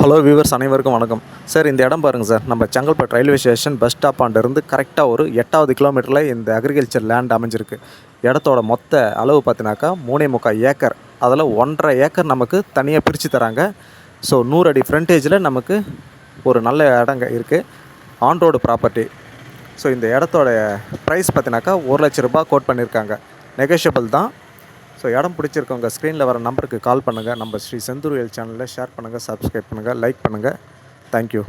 Hello viewers அனைவருக்கும் வணக்கம். Sir இந்த இடம் பாருங்கள் சார் நம்ம செங்கல்பட்டு ரயில்வே ஸ்டேஷன் பஸ் ஸ்டாப்பாண்டிருந்து கரெக்டாக ஒரு எட்டாவது கிலோமீட்டரில் இந்த அக்ரிகல்ச்சர் லேண்ட் அமைஞ்சிருக்கு. இடத்தோட மொத்த அளவு பார்த்தினாக்கா மூணே முக்கால் ஏக்கர். அதில் ஒன்றரை ஏக்கர் நமக்கு தனியாக பிரித்து தராங்க. ஸோ நூறு அடி ஃப்ரண்டேஜில் நமக்கு ஒரு நல்ல இடங்க இருக்குது ஆன் ரோடு ப்ராப்பர்ட்டி ஸோ இந்த இடத்தோட ப்ரைஸ் பார்த்தினாக்கா ஒரு லட்ச ரூபாய் கோட் பண்ணியிருக்காங்க நெகோஷியபிள் தான். ஸோ இடம் பிடிச்சிருக்கவங்க ஸ்க்ரீனில் வர நம்பருக்கு கால் பண்ணுங்கள் நம்ம ஸ்ரீ செந்தூரியல் சேனலில் ஷேர் பண்ணுங்கள் சப்ஸ்கிரைப் பண்ணுங்கள் லைக் பண்ணுங்கள் தேங்க்யூ